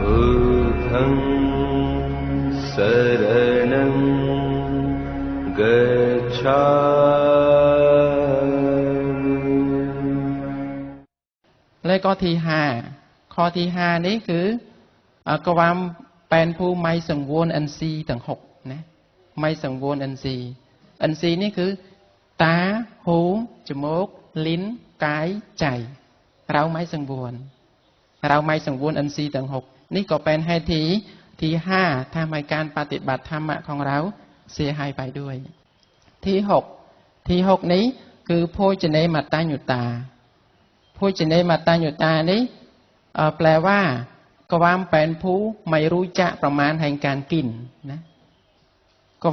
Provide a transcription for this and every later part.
बुद्धं शरणं गच्छामि และก็ที่ห้าข้อที่ห้านี้คือเอ่อกวามเป็นผู้ไม่สังวรอันซีต่างหกนะไม่สังวรอันซีอันซีนี่คือ ตา หู จมูก ลิ้น กาย ใจ เราไม่สังวรเราไม่สังวรอันซีต่างหก นี่ก็เป็นให้ทีที่ห้าทำให้การปฏิบัติธรรมะของเราเสียหายไปด้วย ที่หกที่หกนี้คือโพชเนมัตตาญุตาผู้จินเนมาตาญุตานี่แปลว่าความเป็นผู้ไม่รู้จักประมาณแห่งการกินนะ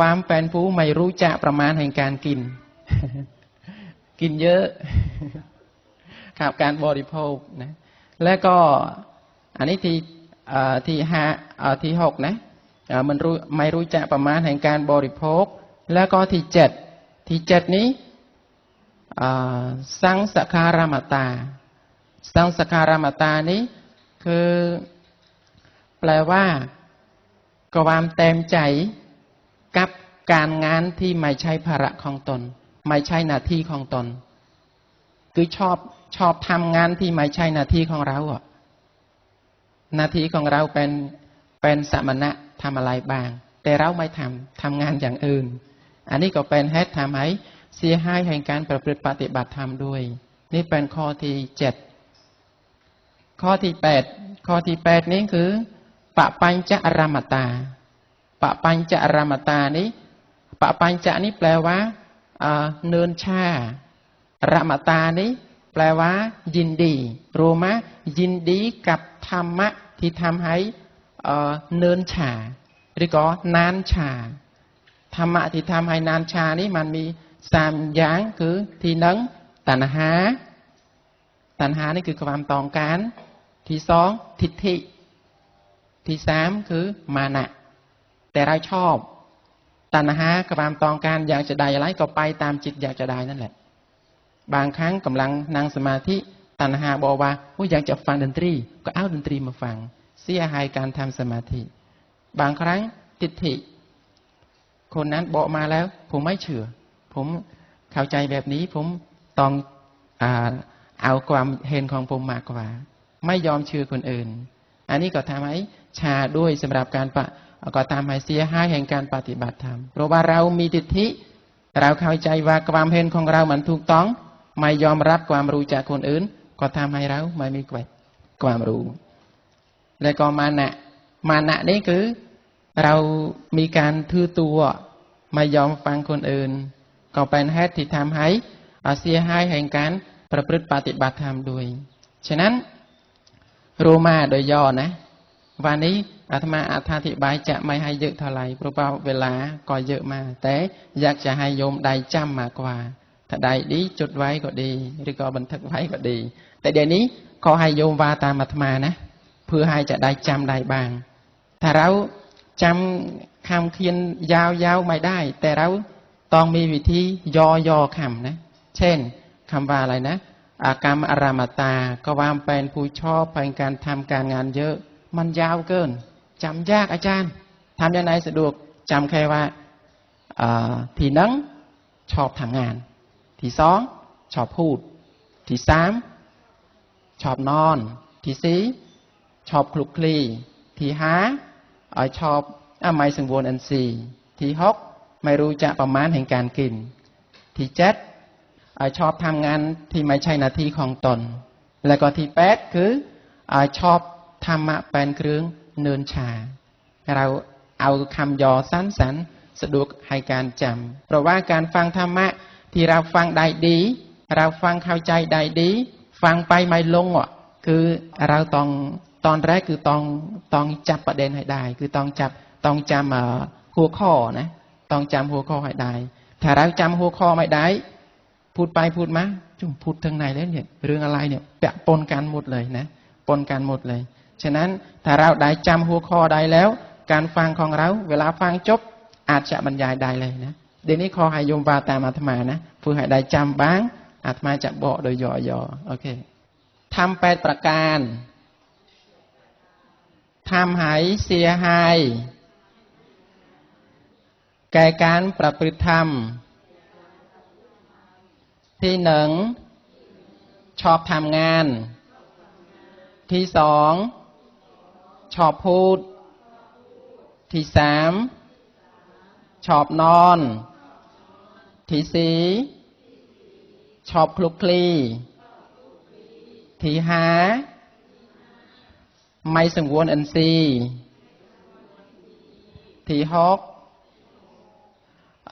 ความเป็นผู้ไม่รู้จักประมาณแห่งการกิน กินเยอะครับการบริโภคนะ และก็อันนี้ที่ ที่ห้าที่หกนะมันรู้ไม่รู้จักประมาณแห่งการบริโภค แล้วก็ที่เจ็ดที่เจ็ดนี้สังสคารามตา สังสคารามตานี้คือ แปลว่าความเต็มใจกับการงานที่ไม่ใช่ภาระของตน ไม่ใช่หน้าที่ของตน คือชอบชอบทำงานที่ไม่ใช่หน้าที่ของเราอะ หน้าที่ของเราเป็นเป็นสมณะทำอะไรบ้าง แต่เราไม่ทำทำงานอย่างอื่น อันนี้ก็เป็นเหตุทำให้เสียหายแห่งการประพฤติปฏิบัติธรรมด้วย นี่เป็นข้อที่เจ็ดข้อที่แปดข้อที่แปดนี้คือปะปัญจอรมตาปะปัญจอรมตานี้ปะปัญจะนี้แปลว่าเนินชารมตานี้แปลว่า ยินดีรู้ไหมยินดีกับธรรมะ ที่ทำให้เนินชาหรือก็นานชาธรรมะที่ทำให้นานชานี้มันมีสามอย่างคือที่หนึ่งตัณหาตัณหานี่คือความต้องการที่สองทิฏฐิที่สามคือมานะแต่เราชอบตัณหาความต้องการอยากจะได้อะไรก็ไปตามจิตอยากจะได้นั่นแหละ บางครั้งกำลังนั่งสมาธิ ตัณหาบอกว่าอ้ยอยากจะฟังดนตรี ก็เอาดนตรีมาฟัง เสียหายการทำสมาธิ บางครั้งทิฏฐิคนนั้นบอกมาแล้ว ผมไม่เชื่อ ผมเข้าใจแบบนี้ผมต้องอเอาความเห็นของผมมากกว่า ไม่ยอมเชื่อคนอื่น อันนี้ก็ทำให้ชาด้วยสำหรับการปะก็ทำให้เสียหายแห่งการปฏิบัติธรรมเพราะว่าเรามีทิฏฐิเราเข้าใจว่าความเห็นของเรามันถูกต้อง ไม่ยอมรับความรู้จากคนอื่น ก็ทำให้เราไม่มีความรู้ และก็มานะมานะนี่คือ เรามีการถือตัวไม่ยอมฟังคนอื่น ก็เป็นเหตุที่ทำให้อาเสียหายแห่งการประพฤติปฏิบัติธรรมด้วย ฉะนั้นรู้มาโดยย่อนะ วันนี้อาตมาอาธิบายจะไม่ให้เยอะเท่าไหร่เพราะว่าเวลาก็เยอะมากแต่อยากจะให้โยมได้จำมากกว่า ถ้าได้ดีจดไว้ก็ดี หรือก็บันทึกไว้ก็ดี แต่เดี๋ยวนี้ขอให้โยมวาตามอาตมานะ เพื่อให้จะได้จำได้บ้าง ถ้าเราจำคำเขียนยาวๆไม่ได้ แต่เราต้องมีวิธีย่อย่อคำนะ เช่นคำว่าอะไรนะอากรรมอารามตา ก็วามเป็นผู้ชอบเป็นการทำการงานเยอะ มันยาวเกินจำยากอาจารย์ทำยังไงสะดวกจำแค่ว่าทีนึ่งชอบทำงาน ที่สองชอบพูด ที่สามชอบนอน ที่สี่ชอบคลุกคลีที่ห้าชอบอไม่สังวรอันสี่ที่หกไม่รู้จะประมาณแห่งการกิน ที่เจ็ดชอบทำงานที่ไม่ใช่หน้าที่ของตน แล้วก็ที่แปดคือชอบธรรมะเป็นเครื่องเนินชา เราเอาคำยอสั้นๆสะดวกให้การจำเพราะว่าการฟังธรรมะ ที่เราฟังได้ดี เราฟังเข้าใจได้ดี ฟังไปไม่ลงอะคือเราต้องตอนแรกคือต้องต้องจับประเด็นให้ได้ คือต้องจับต้องจำหัวข้อนะต้องจำหัวข้อให้ได้ ถ้าเราจำหัวข้อไม่ได้ พูดไปพูดมาจุ่มพูดทางไหนแล้วเนี่ย เรื่องอะไรเนี่ยปะปนกันหมดเลยนะ ปนกันหมดเลย ฉะนั้นถ้าเราได้จำหัวข้อได้แล้ว การฟังของเรา เวลาฟังจบอาจจะบรรยายได้เลยนะ ดี๋ยวนี้ขอให้โยมวาตามอาตมานะเพื่อให้ได้จำบ้าง อาตมาจะบอกโดยย่อๆโอเคทำแปดประการท ทำให้เสียหาย แก่การประพฤติธรรม ที่หนึ่ง ชอบทำงาน ที่สอง ชอบพูด ที่สาม ชอบนอน ทีสี่ชอบคลุกคลีทีห้าไม่สังวนอันซีที่หก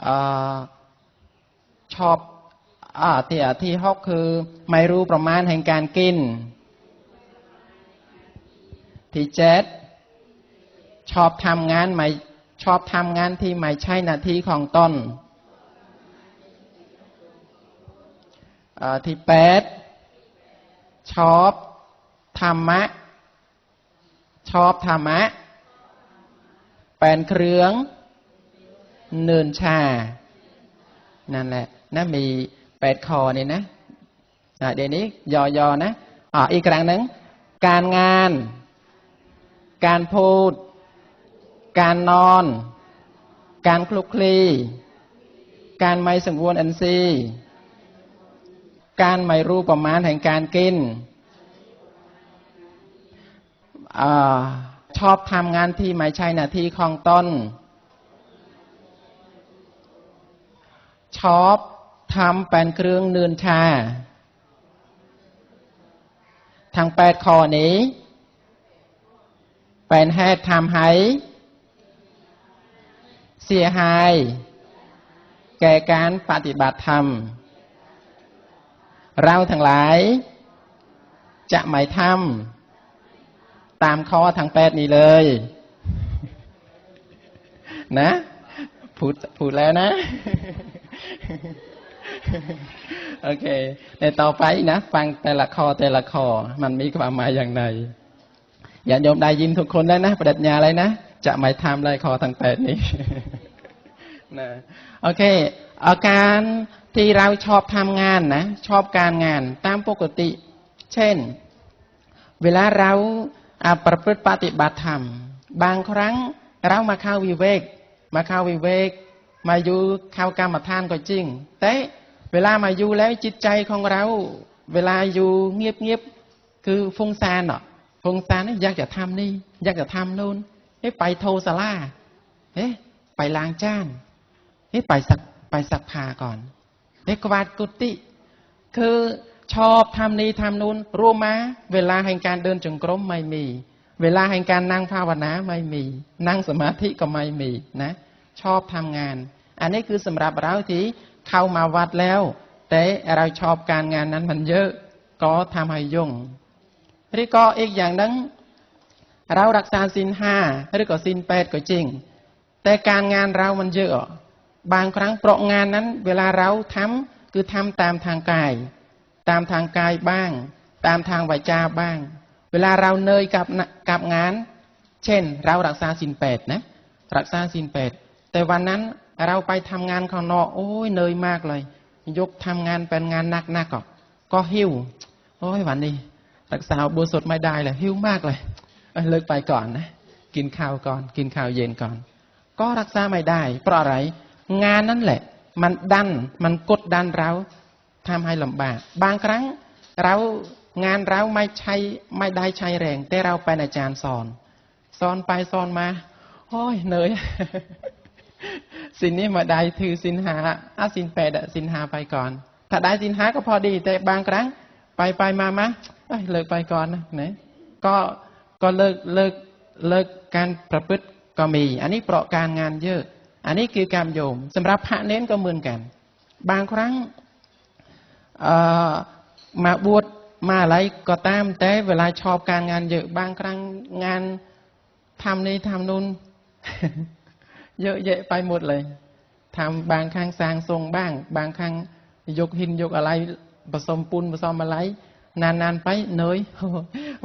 เอ่อชอบอที่ที่หกคือ ไม่รู้ประมาณแห่งการกิน ที่เจ็ดชอบทำงานไม่ชอบทำงานที่ไม่ใช่หน้าที่ของตนเอ่อ ที่แปดชอบธรรมะ ชอบธรรมะเป็นเครื่องเนินชา นั่นแหละนะมีแปดคอนี่นะเดี๋ยวนี้ยอๆนะอ่าอีกครั้งหนึ่งการงาน การพูด การนอน การคลุกคลี การไม่สังวรอันซี การไม่รู้ประมาณแห่งการกินอชอบทำงานที่ไม่ใช่หน้าที่ของตนชอบทำเป็นเครื่องเนินชาทั้งแปดข้อนี้เป็นเหตุทำให้เสียหาย แก่การปฏิบัติธรรม เราทั้งหลาย จะไม่ทำตามข้อทั้งแปดนี้เลย นะพูดพูดแล้วนะ โอเค ในต่อไปนะ ฟังแต่ละข้อแต่ละข้อมันมีความหมายอย่างไรอย่าโยมได้ยินทุกคนแล้วนะปรัชญาอะไรนะ จะไม่ทำเลยข้อทั้งแปดนี้นะโอเค อาการ ที่เราชอบทำงานนะชอบการงานตามปกติ เช่น เวลาเราประพฤติปฏิบัติธรรม บางครั้งเรามาเข้าวิเวก มาเข้าวิเวก มาอยู่เข้ากรรมฐานก็จริง แต่เวลามาอยู่แล้วจิตใจของเรา เวลาอยู่เงียบๆคือฟุ้งซ่านเนาะฟุ้งซ่านอยากจะทำนี่ อยากจะทำนู่นเอ๊ะไปโทรสลาเอ๊ะไปล้างจานเอ๊ะไปสักไปสักผ้าก่อน เอ๊ะกวาดกุฏิคือชอบทำนี้ทำนู้นรู้มาเวลาแห่งการเดินจงกรมไม่มี เวลาแห่งการนั่งภาวนาไม่มี นั่งสมาธิก็ไม่มีนะ ชอบทำงาน อันนี้คือสำหรับเราที่เข้ามาวัดแล้ว แต่เราชอบการงานนั้นมันเยอะ ก็ทำให้ยุ่งหรือก็อีกอย่างหนึงเรารักษาสินห้าหรือก็สินแปดก็จริง แต่การงานเรามันเยอะ บางครั้งเพราะงานนั้น เวลาเราทำคือทำตามทางกาย ตามทางกายบ้าง ตามทางวาจาบ้าง เวลาเราเนยกับกับงาน เช่น เรารักษาสินแปดนะรักษาสินแปดแต่วันนั้นเราไปทำงานข้างนอกโอ้ยเนยมากเลย ยกทำงานเป็นงานหนักๆกก็ก็หิวโอ้ยวันนี้ รักษาบุญสดไม่ได้เลยหิวมากเลยเลิกไปก่อนนะ กินข้าวก่อน กินข้าวเย็นก่อน ก็รักษาไม่ได้ เพราะอะไร งานนั่นแหละ มันดัน มันกดดันเราทำให้ลำบาก บางครั้งเรางานเราไม่ใช่ไม่ได้ใช้แรง แต่เราเป็นอาจารย์สอน สอนไปสอนมาโอ้ยเหนื่อยสินนี้มาได้ถือสินหาอาสินแปดสินหาไปก่อน ถ้าได้สินหาก็พอดี แต่บางครั้ง ไปไปมามาเอ้ยเลิกไปก่อนนะนีก็ก็เลิกเลิกเลิกการประพฤติก็มี อันนี้เพราะการงานเยอะ อันนี้คือการโยมสำหรับพระเน้นก็เหมือนกัน บางครั้งมาบวชมาอะไรก็ตามแต่เวลาชอบการงานเยอะบางครั้งงานทำนี้ทำนู่นเยอะแยะไปหมดเลยทำบางครั้งสร้างทรงบ้าง บางครั้งยกหินยกอะไรผสมปูนผสมอะไร นานๆไปเนย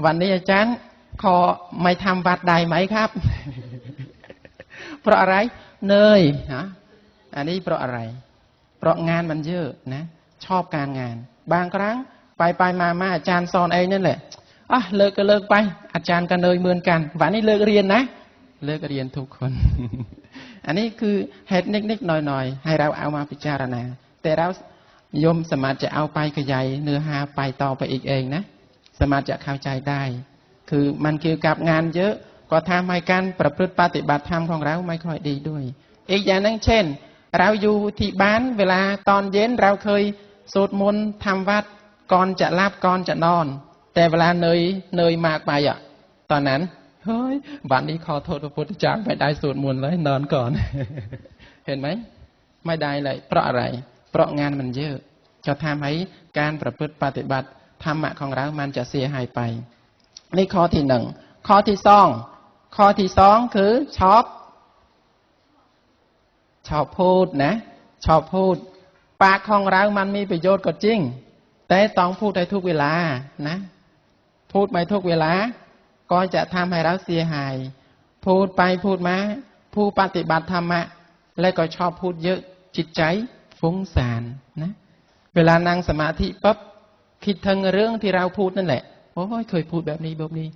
วันนี้อาจารย์ขอไม่ทำวัดใดไหมครับ เพราะอะไรเนยฮะอันนี้เพราะอะไร เพราะงานมันเยอะนะ ชอบการงาน บางครั้งไปไปมามาอาจารย์สอนเองนั่นแหละอะเลิกก็เลิกไป อาจารย์ก็เนยเหมือนกันวันนี้เลิกเรียนนะ เลิกเรียนทุกคน อันนี้คือเหตุนิดๆหน่อยๆ ให้เราเอามาพิจารณา แต่เราโยมสามารถจะเอาไปขยายเนื้อหาไปต่อไปอีกเองนะ สามารถจะเข้าใจได้ คือมันเกี่ยวกับงานเยอะ គាត់ថាមិនកាន់ប្រព្រឹត្តបប្រតិបត្តិធម៌ផងរៅមិនខ້ອຍឌីដូចអីយ៉ាងហ្នឹងឆេនរៅយូទីបានវេលាតនយេនរៅឃើញសូត្រមន្តធម្មវត្តកនចលាប់កនចណនតែវេលានៅនៅម៉ាកបាយតនណានហើយបាននេះខថោតព្រះពុទ្ធចាងមិនដែរសូត្រមន្តឡើយននកនឃើញមិនមិនដែរឡើយប្រក់អីប្រក់ងានមិនយើចោះថាម៉េចការប្រព្រឹត្តបប្រតិបត្តិធម្មៈខងរៅមិនចាសៀហើយបៃនេះខទី1ខទី2 ข้อที่สองคือชอบ ชอบพูดนะ ชอบพูด ปากของเรามันมีประโยชน์ก็จริง แต่ต้องพูดได้ทุกเวลานะ พูดไม่ทุกเวลา ก็จะทำให้เราเสียหาย พูดไปพูดมา ผู้ปฏิบัติธรรมะ และก็ชอบพูดเยอะจิตใจฟุ้งซ่านนะ เวลานั่งสมาธิปั๊บคิดถึงเรื่องที่เราพูดนั่นแหละโอ้ยเคยพูดแบบนี้แบบนี้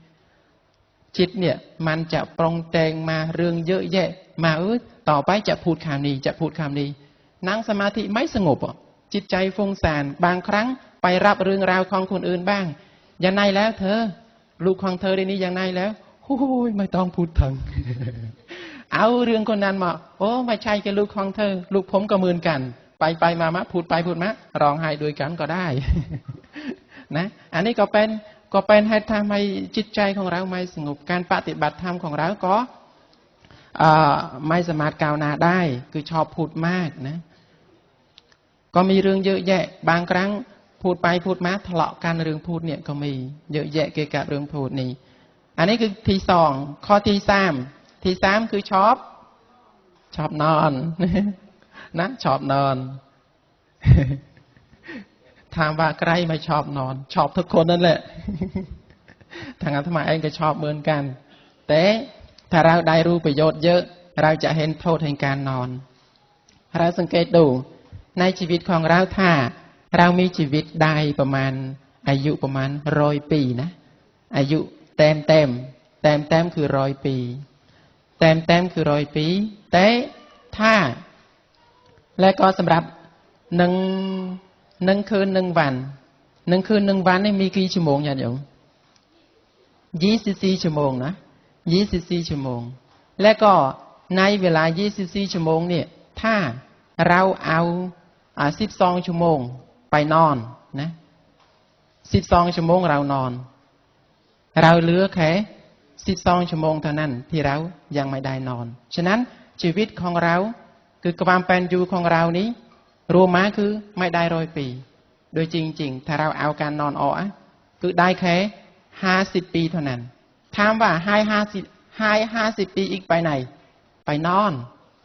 จิตเนี่ยมันจะปรงแต่งมาเรื่องเยอะแยะ มาเออต่อไปจะพูดคำนี้จะพูดคำนี้นั่งสมาธิไม่สงบอะจิตใจฟุ้งซ่านบางครั้งไปรับเรื่องราวของคนอื่นบ้างอย่างไรแล้ว เธอ ลูกของเธอได้นี้อย่างไรแล้วโอ้ยไม่ต้องพูดถึงเอาเรื่องคนนั้นมาโอ้ไม่ใช่แค่ลูกของเธอ ลูกผมก็เหมือนกัน ไปไปมามาพูดไปพูดมาร้องไห้ด้วยกันก็ได้ นะ อันนี้ก็เป็น ก็เป็นให้ทำให้จิตใจของเราไม่สงบการปฏิบัติธรรมของเราก็ไม่สามารถก้าวหน้าได้ คือชอบพูดมากนะ ก็มีเรื่องเยอะแยะ บางครั้งพูดไปพูดมาทะเลาะกันเรื่องพูดเนี่ยก็มีเยอะแยะเกี่ยวกับเรื่องพูดนี้ อันนี้คือที่สองข้อที่สามที่สามคือชอบ ชอบนอนนะชอบนอน ถามว่าใครไม่ชอบนอน ชอบทุกคนนั่นแหละ ทางอาตมาเองก็ชอบเหมือนกัน แต่ถ้าเราได้รู้ประโยชน์เยอะ เราจะเห็นโทษแห่งการนอน เราสังเกตดู ในชีวิตของเราถ้า เรามีชีวิตได้ประมาณ อายุประมาณร้อยปีนะ อายุเต็มเต็มเต็มเต็มคือร้อยปี เต็มเต็มคือร้อยปี แต่ถ้า และก็สำหรับหนึ่ง หนึ่งคืนหนึ่งวันหนึ่งคืนหนึ่งวันนี่มีกี่ชั่วโมงญาติโยมยี่สิบสี่ชั่วโมงนะยี่สิบสี่ชั่วโมง และก็ในเวลายี่สิบสี่ชั่วโมงเนี่ย ถ้าเราเอาอ่าสิบสองชั่วโมงไปนอนนะสิบสองชั่วโมงเรานอน เราเหลือแค่สิบสองชั่วโมงเท่านั้นที่เรายังไม่ได้นอน ฉะนั้นชีวิตของเราคือความเป็นอยู่ของเรานี้ รวมมาคือไม่ได้ร้อยปีโดยจริงๆถ้าเราเอาการนอนออกอะคือได้แค่ห้าสิบปีเท่านั้นถามว่าให้ห้าสิบให้ห้าสิบปีอีกไปไหน ไปนอน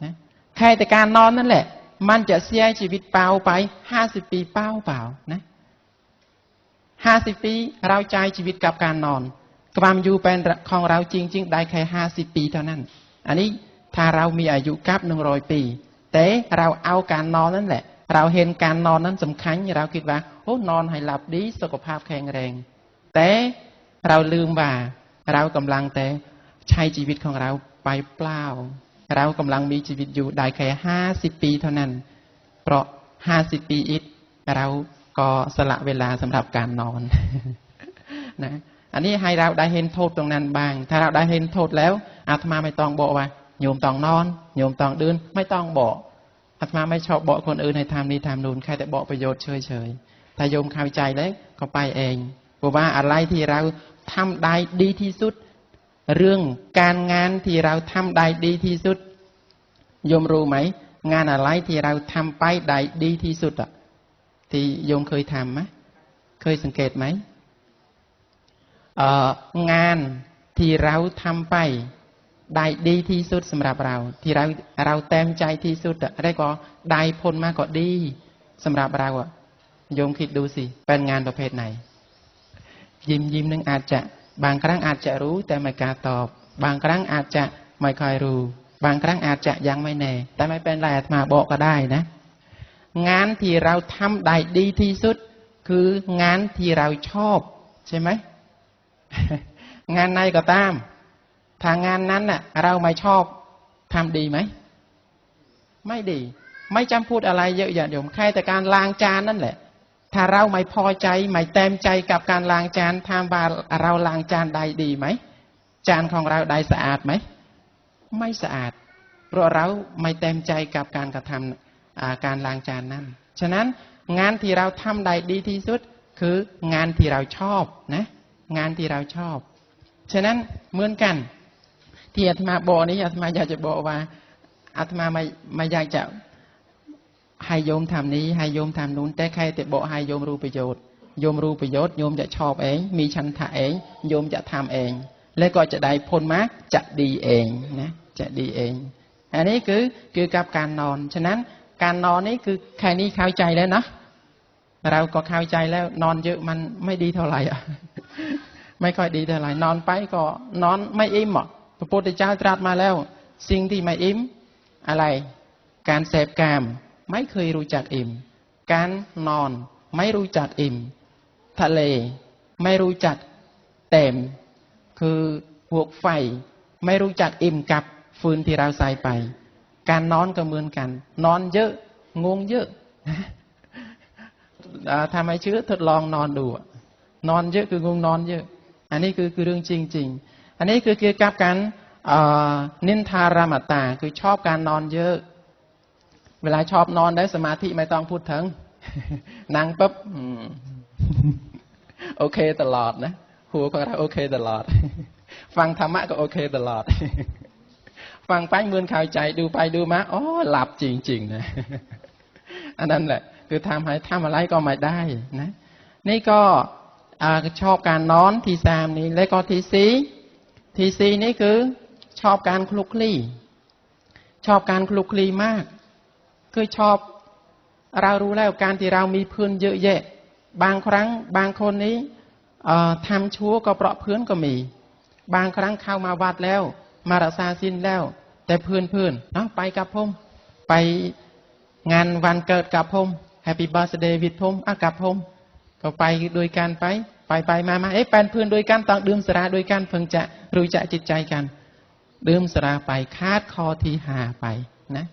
นะแค่แต่การนอนนั่นแหละ มันจะเสียชีวิตเปล่าไปห้าสิบปีเปล่าเปล่านะห้าสิบปีเราใจชีวิตกับการนอน ความอยู่เป็นของเราจริง ๆ ได้แค่ห้าสิบปีเท่านั้น อันนี้ถ้าเรามีอายุกับหนึ่งร้อยปี แต่เราเอาการนอนนั่นแหละ เราเห็นการนอนนั้นสำคัญ เราคิดว่าโอ้นอนให้หลับดีสุขภาพแข็งแรง แต่เราลืมว่า เรากำลังแต่ใช้ชีวิตของเราไปเปล่า เรากำลังมีชีวิตอยู่ได้แค่ห้าสิบปีเท่านั้น เพราะห้าสิบปีอีกเราก็สละเวลาสำหรับการนอนนะอันนี้ให้เราได้เห็นโทษตรงนั้นบ้าง ถ้าเราได้เห็นโทษแล้วอาตมาไม่ต้องบอกว่าโยมต้องนอนโยมต้องเดินไม่ต้องบอก อาตมาไม่ชอบบอกคนอื่นให้ทำนี้ทำนู่นแค่แต่บอกประโยชน์เฉยๆถ้าโยมเข้าใจแล้วก็ไปเองเพราะว่าอะไรที่เราทำได้ดีที่สุด เรื่องการงานที่เราทำได้ดีที่สุดโยมรู้ไหม งานอะไรที่เราทำไปได้ดีที่สุดอะที่โยมเคยทำไหมเคยสังเกตไหมงานที่เราทำไป ได้ดีที่สุดสำหรับเรา ที่เราเราเต็มใจที่สุดอะได้ก็ได้ผลมากกว่าดีสำหรับเราอะโยมคิดดูสิ เป็นงานประเภทไหน ยิ้มยิ้มนึงอาจจะ บางครั้งอาจจะรู้แต่ไม่กล้าตอบ บางครั้งอาจจะไม่ค่อยรู้ บางครั้งอาจจะยังไม่แน่ แต่ไม่เป็นไรอาตมาบอกก็ได้นะ งานที่เราทำได้ดีที่สุด คืองานที่เราชอบ ใช่ไหม งานในก็ตาม ถ้างานนั้นน่ะ เราไม่ชอบทำดีไหม ไม่ดี ไม่จำพูดอะไรเยอะอย่าโยมแค่แต่การล้างจานนั่นแหละ ถ้าเราไม่พอใจ ไม่เต็มใจกับการล้างจานทำบาเราล้างจานได้ดีไหม จานของเราได้สะอาดไหม ไม่สะอาด เพราะเราไม่เต็มใจกับการกระทำการล้างจานนั้น ฉะนั้นงานที่เราทำได้ดีที่สุด คืองานที่เราชอบนะ งานที่เราชอบ ฉะนั้นเหมือนกัน ที่อาตมาบอกนี้อาตมาอยากจะบอกว่าอาตมาไม่ไม่อยากจะให้โยมทำนี้ให้โยมทำนู้น แต่ใครแต่บอกให้โยมรู้ประโยชน์โยมรู้ประโยชน์โยมจะชอบเอง มีชันทะเอง โยมจะทำเอง และก็จะได้ผลมาจะดีเองนะจะดีเอง อันนี้คือคือกับการนอน ฉะนั้นการนอนนี้คือแค่นี้เข้าใจแล้วนะเราก็เข้าใจแล้วนอนเยอะมันไม่ดีเท่าไหร่อะ ไม่ค่อยดีเท่าไหร่นอนไปก็นอนไม่อิ่มหรอะ พระพุทธเจ้าตรัสมาแล้ว สิ่งที่ไม่อิ่มอะไร การเสพกามไม่เคยรู้จักอิ่ม การนอนไม่รู้จักอิ่ม ทะเลไม่รู้จักเต็ม คือพวกไฟไม่รู้จักอิ่มกับฟืนที่เราใส่ไป การนอนก็เหมือนกัน นอนเยอะงงเยอะทำให้เชื่อทดลองนอนดู นอนเยอะคืองงนอนเยอะ อันนี้คือคือเรื่องจริง ๆ อันนี้คือเกี่ยวกับการนินทารามตาคือชอบการนอนเยอะ เวลาชอบนอนได้สมาธิไม่ต้องพูดถึงนั่งปุ๊บโอเคตลอดนะหัวของเราโอเคตลอด ฟังธรรมะก็โอเคตลอด ฟังไปเมือนข้าใจดูไปดูมาอ๋อหลับจริง ๆ นะ อันนั้นแหละ คือทำให้ทำอะไรก็ไม่ได้นะ นี่ก็ชอบการนอนที่สามนี้และก็ที่สี่ ที่สี่นี่คือชอบการคลุกคลีชอบการคลุกคลีมาก คือชอบเรารู้แล้วการที่เรามีเพื่อนเยอะแยะ บางครั้งบางคนนี้ทำชั่วก็เพราะเพื่อนก็มี บางครั้งเข้ามาวัดแล้ว มารักษาสินแล้ว แต่เพื่อนเพื่อนเนาะไปกับผมไปงานวันเกิดกับผมแฮปปี้บ i r t h d a y วิดผมอะกับผมก็ไปโดยการไป ไปไปมามาเอ๊ะแปนเพื่อนโดยการต้องดื่มสราโดยการเพิ่งจะรู้จักจิตใจกัน ดื่มสราไปคาดคอที่หาไปนะ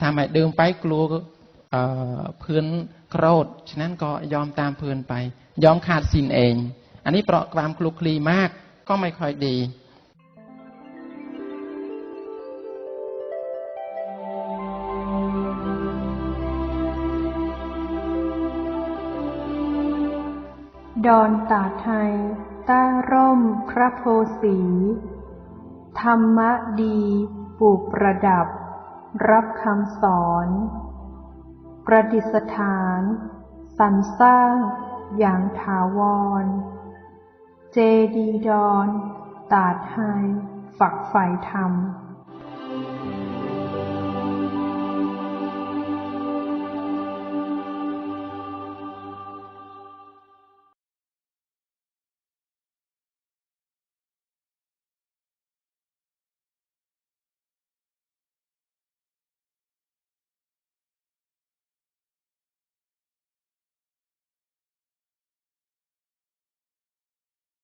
ทำไมดื่มไปกลัวเพื่อนโกรธฉะนั้นก็ยอมตามเพื่อนไป ยอมขาดสินเอง อันนี้เปราะความคลุกคลีมากก็ไม่ค่อยดี ดอนตาไทย ใต้ร่มพระโพสี ธรรมะดีปลูกประดับ รับคำสอน ประดิษฐาน สรรสร้างอย่างถาวร เจดีดอน ตาไทย ฝักใฝ่ธรรม